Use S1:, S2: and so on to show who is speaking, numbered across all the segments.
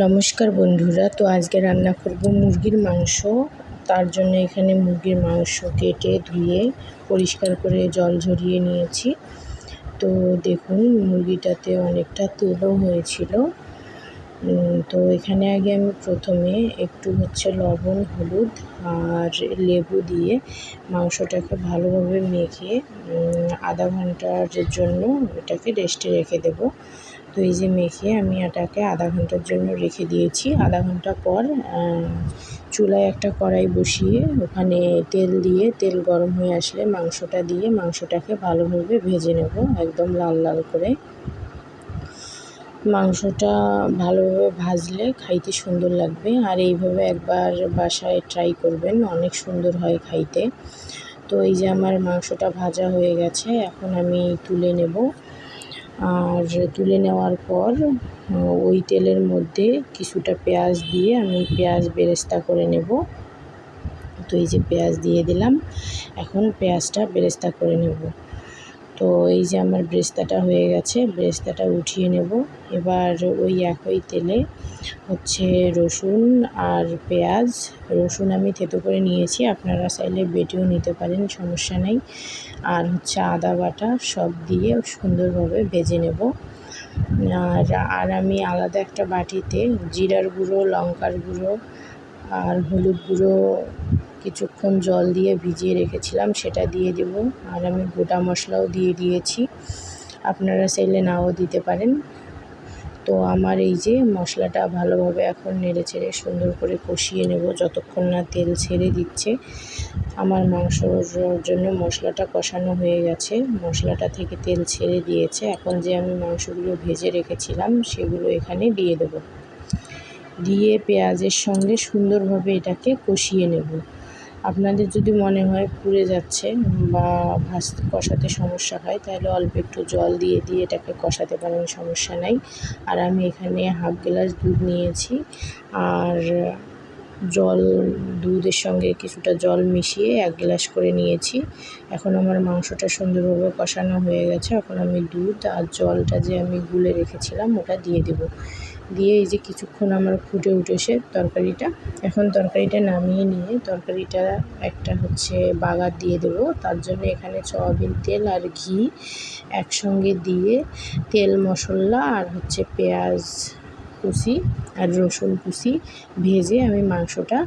S1: নমস্কার বন্ধুরা, তো আজকে রান্না করব মুরগির মাংস। তার জন্য এখানে মুরগির মাংস কেটে ধুয়ে পরিষ্কার করে জল ঝরিয়ে নিয়েছি। তো দেখুন, মুরগিটাতে অনেকটা তেলও হয়েছিল। তো এখানে আগে আমি প্রথমে একটু হচ্ছে লবণ, হলুদ আর লেবু দিয়ে মাংসটাকে ভালোভাবে মেখে আধা ঘণ্টার জন্য এটাকে রেস্টে রেখে দেবো। তো এই যে মেখে আমি এটাকে আধা ঘণ্টার জন্য রেখে দিয়েছি। আধা ঘণ্টা পর চুলায় একটা কড়াই বসিয়ে ওখানে তেল দিয়ে, তেল গরম হয়ে আসলে মাংসটা দিয়ে মাংসটাকে ভালোভাবে ভেজে নেব একদম লাল লাল করে। মাংসটা ভালোভাবে ভাজলে খাইতে সুন্দর লাগবে আর এইভাবে একবার বাসায় ট্রাই করবেন, অনেক সুন্দর হয় খাইতে। তো এই যে আমার মাংসটা ভাজা হয়ে গেছে, এখন আমি তুলে নেব। আর তুলে নেওয়ার পর ওই তেলের মধ্যে কিছুটা পেঁয়াজ দিয়ে আমি পেঁয়াজ বেরেস্তা করে নেব। তো এই যে পেঁয়াজ দিয়ে দিলাম, এখন পেঁয়াজটা বেরেস্তা করে নেব। তো এই যে আমার ব্রেস্তাটা হয়ে গেছে, ব্রেস্তাটা উঠিয়ে নেব। এবার ওই একই তেলে হচ্ছে রসুন আর পেঁয়াজ। রসুন আমি থেতো করে নিয়েছি, আপনারা চাইলে বেটেও নিতে পারেন, সমস্যা নেই। আর হচ্ছে আদা বাটা সব দিয়ে সুন্দরভাবে ভেজে নেব। আর আর আমি আলাদা একটা বাটিতে জিরার গুঁড়ো, লঙ্কার গুঁড়ো আর হলুদ গুঁড়ো কিছুক্ষণ জল দিয়ে ভিজিয়ে রেখেছিলাম, সেটা দিয়ে দেবো। আর আমি গোটা মশলাও দিয়ে দিয়েছি। আপনারা চাইলে নাও দিতে পারেন। তো আমার এই যে মশলাটা ভালোভাবে এখন নেড়ে ছেড়ে সুন্দর করে কষিয়ে নেব, যতক্ষণ না তেল ছেড়ে দিচ্ছে। আমার মাংসর জন্য মশলাটা কষানো হয়ে গেছে। মশলাটা থেকে তেল ছেড়ে দিয়েছে। এখন যে আমি মাংসগুলো ভেজে রেখেছিলাম, সেগুলো এখানে দিয়ে দেব। দিয়ে পেঁয়াজের সঙ্গে সুন্দরভাবে এটাকে কষিয়ে নেব। আপনাদের যদি মনে হয় পুড়ে যাচ্ছে বা ভাজতে কষাতে সমস্যা হয়, তাহলে অল্প একটু জল দিয়ে দিয়ে এটাকে কষাতে পারেন, সমস্যা নাই। আর আমি এখানে হাফ গ্লাস দুধ নিয়েছি। আর জল, দুধের সঙ্গে কিছুটা জল মিশিয়ে এক গ্লাস করে নিয়েছি। এখন আমার মাংসটা সুন্দরভাবে কষানো হয়ে গেছে। এখন আমি দুধ আর জলটা যে আমি গুলে রেখেছিলাম, ওটা দিয়ে দেবো। দিয়ে এই যে কিছুক্ষণ আমার ফুটে উঠেছে তরকারিটা, এখন তরকারিটা নামিয়ে নিয়ে তরকারিটা একটা হচ্ছে বাগার দিয়ে দেব। তার জন্য এখানে সয়াবিন তেল আর ঘি একসঙ্গে দিয়ে তেল, মশলা আর হচ্ছে পেঁয়াজ কুচি আর রসুন কুচি ভেজে আমি মাংসটা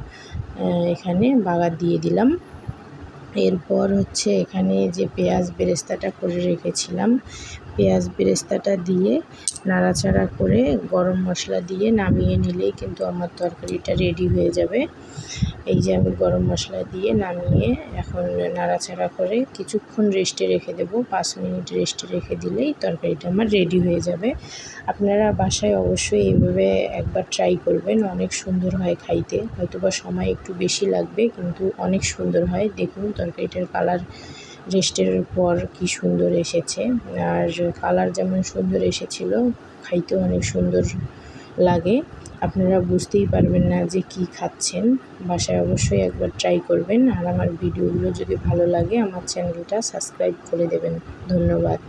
S1: এখানে বাগার দিয়ে দিলাম। এরপর হচ্ছে এখানে যে পেঁয়াজ বেরেস্তাটা করে রেখেছিলাম, পেঁয়াজ বেরেস্তাটা দিয়ে নাড়াচাড়া করে গরম মশলা দিয়ে নামিয়ে নিলেই কিন্তু আমার তরকারিটা রেডি হয়ে যাবে। এই যে আমি গরম মশলা দিয়ে নামিয়ে এখন নাড়াচাড়া করে কিছুক্ষণ রেস্টে রেখে দেব। পাঁচ মিনিট রেস্টে রেখে দিলেই তরকারিটা আমার রেডি হয়ে যাবে। আপনারা বাসায় অবশ্যই এইভাবে একবার ট্রাই করবেন। অনেক সুন্দর হয় খাইতে। হয়তো বা সময় একটু বেশি লাগবে, কিন্তু অনেক সুন্দর হয়। দেখুন তরকারিটার কালার রেস্টের পর কি সুন্দর এসেছে। আর কালার যেমন সুন্দর এসেছিল, খাইতেও অনেক সুন্দর লাগে। আপনারা বুঝতেই পারবেন না যে কি খাচ্ছেন। বাসায় অবশ্যই একবার ট্রাই করবেন। আর আমার ভিডিওগুলো যদি ভালো লাগে, আমার চ্যানেলটা সাবস্ক্রাইব করে দেবেন। ধন্যবাদ।